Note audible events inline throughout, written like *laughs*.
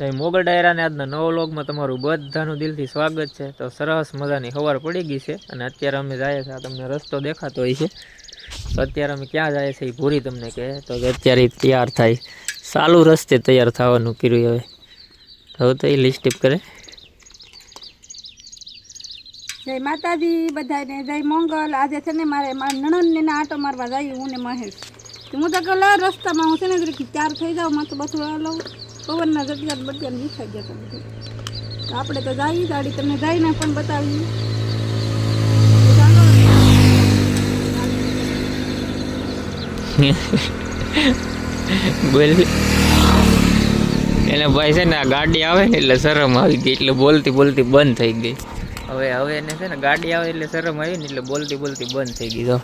જય મોગલ ડાયરાને આજના નવો લોગમાં તમારું બધાનું દિલથી સ્વાગત છે. તો સરસ મજાની સવાર પડી ગઈ છે અને અત્યારે અમે જઈએ છીએ તમને રસ્તો દેખાતો હોય છે. તો અત્યારે અમે ક્યાં જઈએ છીએ એ ભૂરી તમને કહે. તો અત્યારે તૈયાર થાય. ચાલુ રસ્તે તૈયાર થવાનું કર્યું હવે. હવે તો એ લિસ્ટિપ કરે. જય માતાજી બધાને, જય મંગલ. આજે છે ને મારે મારા નણંદને આટો મારવા જાય હું ને મહેશ. હું તો કહું રસ્તામાં હું છે ને ચાર થઈ જાઉં માં તો બધું લઉં પવનના જટિયાત બટિયાત વિખાઈ ગયા બધું. આપણે તો જઈએ ગાડી, તમને જઈને પણ બતાવીએ. *laughs* એને ભાઈ છે ને આ ગાડી આવે ને એટલે શરમ આવી ગઈ, એટલે બોલતી બોલતી બંધ થઈ ગઈ. હવે હવે એને છે ને ગાડી આવે એટલે શરમ આવી ને એટલે બોલતી બોલતી બંધ થઈ ગઈ. તો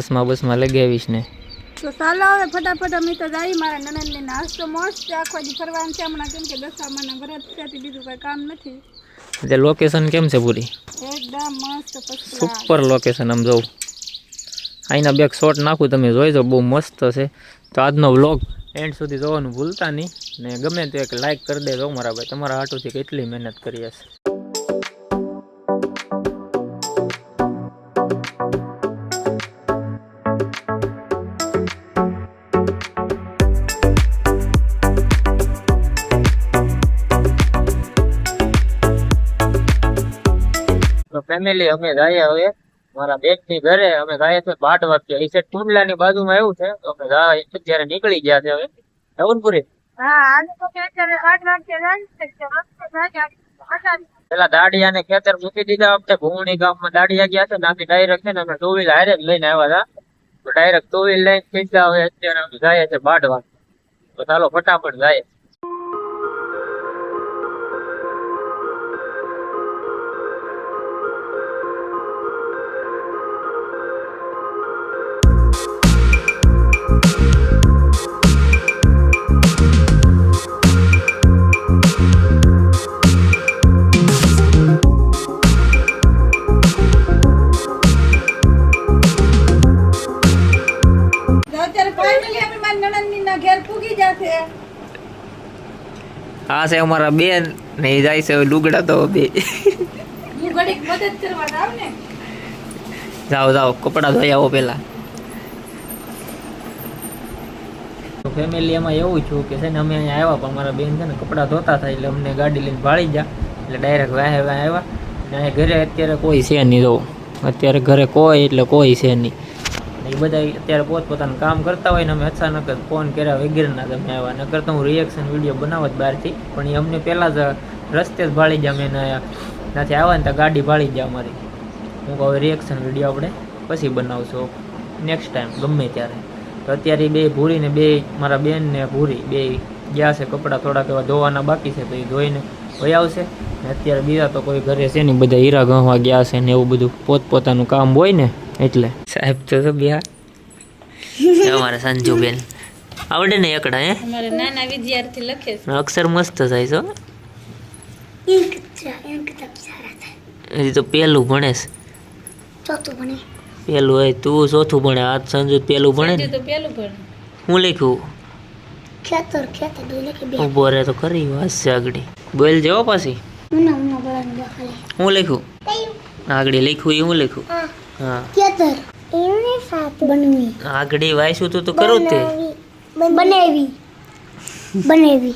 સસમાં બસમાં લગાવીશ ને. તો ચાલો હવે ફટાફટ અમે તો જઈ મારા નણંદને નાસ્તો મસ્ત આખો દી ફરવાનું છે. હમણાં કેમ કે દશામાના વ્રત છે બીજું કંઈ કામ નથી. એટલે લોકેશન કેમ છે પૂરી? એકદમ મસ્ત સુપર લોકેશન આમ જોઉં. અહીંના બેક શોટ નાખું તમે જોઈ જો બહુ મસ્ત છે. તો આજનો વ્લોગ એન્ડ સુધી જોવાનું ભૂલતા નહીં. ને ગમે તો એક લાઇક કરી દેજો મારા ભાઈ. તમારા હાટુથી કેટલી મહેનત કરી હશે. તો ફેમિલી અમે જઈએ હવે. મારા બેનની ઘરે અમે જઈએ છીએ બાટ વાગ્યે. એ સાઈડ ટુંડલા ની બાજુમાં એવું છે. તો અમે જાય જયારે નીકળી ગયા છે હવે. નવનપુરી વાગ્યે છે પેલા દાડિયા ને ખેતર મૂકી દીધા વખતે ભૂણી ગામમાં દાડિયા ગયા છે નાખી ડાયરેક્ટ છે ને અમે ટુ વ્હીલ હારે જ લઈને આવ્યા હતા. તો ડાયરેક્ટ ટુ વ્હીલ લઈને ખીચતા હવે અત્યારે અમે જઈએ છીએ બાટ વાગ તો ચાલો ફટાફટ જાય ફાઇનલી અમે મારા નણંદનીના ઘેર પૂગી જશે. આ છે અમારા બેન ને એ જાય છે હવે લુગડા તો બે. હું ઘડીક મદદ કરવા જાવ ને. જાઓ જાઓ કપડા ધોઈ આવો પેલા ફેમિલી એમાં એવું છું કે છે ને અમે અહીંયા આવ્યા પણ મારા બેન છે ને કપડાં ધોતા થાય એટલે અમને ગાડી લઈને ભાળી જા એટલે ડાયરેક્ટ વાહે વાહે આવ્યા. અને ઘરે અત્યારે કોઈ છે નહીં જો. અત્યારે ઘરે કોઈ એટલે કોઈ છે નહીં. ને એ બધા અત્યારે પોતપોતાનું કામ કરતા હોય ને અમે અચાનક જ ફોન કર્યા વગેરેના તમે આવ્યા. નકર તો હું રિએક્શન વીડિયો બનાવત બહારથી, પણ એ અમને પહેલાં જ રસ્તે જ ભાળી જા મેં ત્યાંથી આવ્યા ને ત્યાં ગાડી ભાળી જાય અમારી. હું કહું રિએક્શન વીડિયો આપણે પછી બનાવશું. નેક્સ્ટ ટાઈમ ગમે ત્યારે. તો અત્યારે બે ભૂરી ને બે, મારા બેન ને ભૂરી, બે ગયા છે કપડાં થોડાક એવા ધોવાના બાકી છે, તો એ ધોઈને વહી આવશે. ને અત્યારે બીજા તો કોઈ ઘરે છે નહીં, બધા હીરા ગણવા ગયા છે ને એવું બધું પોતપોતાનું કામ હોય ને, એટલે. સાહેબ તો તો બિહાર. અમારા સંજુબેન. આવડે ને એકડા હે? અમારે નાના વિદ્યાર્થી લખે છે. અક્ષર મસ્ત થાય છો હજી તો પેલું ભણે પેલું હોય તું ચોથું ભણે આ સંજુ પેલું ભણે તો પેલું ભણે. હું લખ્યું? ખેતર ખેતર દોલે કે બે. ઊભો રહે તો ખરી વાત છે આગળ. બોલ જેવો પાછી. દેખાલે હું લખ્યું? આગળ લખ્યું એ હું લખ્યું? હા. હા. ખેતર. એને સાથ બનવી. આગળ વાંચ્યું તું તો કરો તે. બનાવી. બનાવી.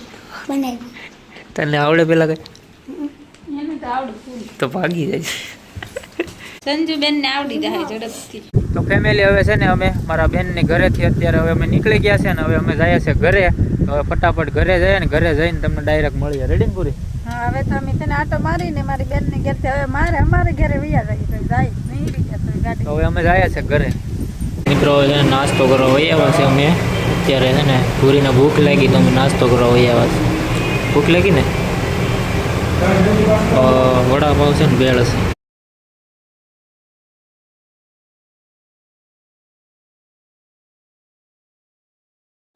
બનાવી. તને આવડે પેલા કઈ? એને તો આવડે પૂરું તો ભાગી જાય. સંજુબેન ને આવડી જાય ઝડપથી. તો ફેમિલી હવે છે ને અમે મારા બેનની ઘરેથી અત્યારે હવે અમે નીકળી ગયા છે ને હવે અમે જઈએ છે ઘરે. હવે ફટાફટ ઘરે જઈએ ને ઘરે જઈને તમને ડાયરેક્ટ મળીએ. રેડી ને પૂરી? હા હવે તો અમે તને આટો મારીને મારી બેન ને ઘેર હવે મારે અમારે ઘરે વૈયા જાય જાય. હવે અમે જાય છે ઘરે. મિત્રો, છે નાસ્તો કરવા વહી આવ્યા છે અમે. અત્યારે છે ને પૂરીને ભૂખ લાગી તો અમે નાસ્તો કરવા વહી આવ્યા છે ભૂખ લાગી ને? વડાપાવ છે ને બેળ છે.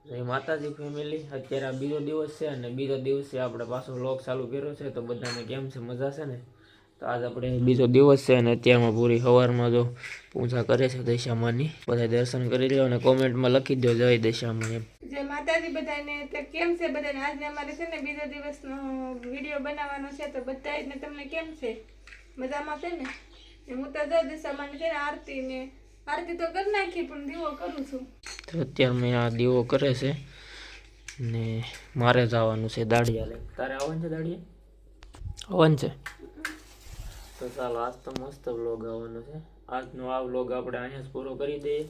જય માતાજી ફેમિલી અત્યારે આ બીજો દિવસ છે અને બીજો દિવસે આપણે પાછો લોક ચાલુ કર્યો છે, તો બધાને કેમ છે? મજા છે ને? તો આજ આપણે બીજો દિવસ છે અને અત્યારમાં પૂરી સવારમાં જો પૂજા કરે છે દશામાની. બધા દર્શન કરી લો અને કોમેન્ટમાં લખી દો જય દશામાં એમ. જય માતાજી બધાને. કેમ છે બધાને? આજે અમારે છે ને બીજો દિવસનો વીડિયો બનાવવાનો છે તો બધાને તમને કેમ છે? મજામાં છે ને? હું તો જો દિશામાં છે ને આરતી ને આરતી તો કરી નાખી પણ દીવો કરું છું. તો અત્યારે મેં આ દીવો કરે છે ને મારે જવાનું છે દાડિયા લઈ તારે આવવાનું છે દાડિયા? આવવાનું છે? તો ચાલો, આજ તો મસ્ત વ્લોગ આવવાનો છે. આજનો આ વ્લોગ આપણે અહીંયા જ પૂરો કરી દઈએ.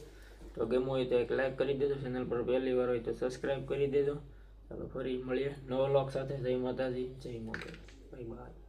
તો ગમો હોય તો એક લાઈક કરી દેજો ચેનલ પર પહેલી વાર હોય તો સબસ્ક્રાઈબ કરી દેજો. ચાલો, ફરી મળીએ નવો વ્લોગ સાથે. જય માતાજી, જય માતા બાય બાય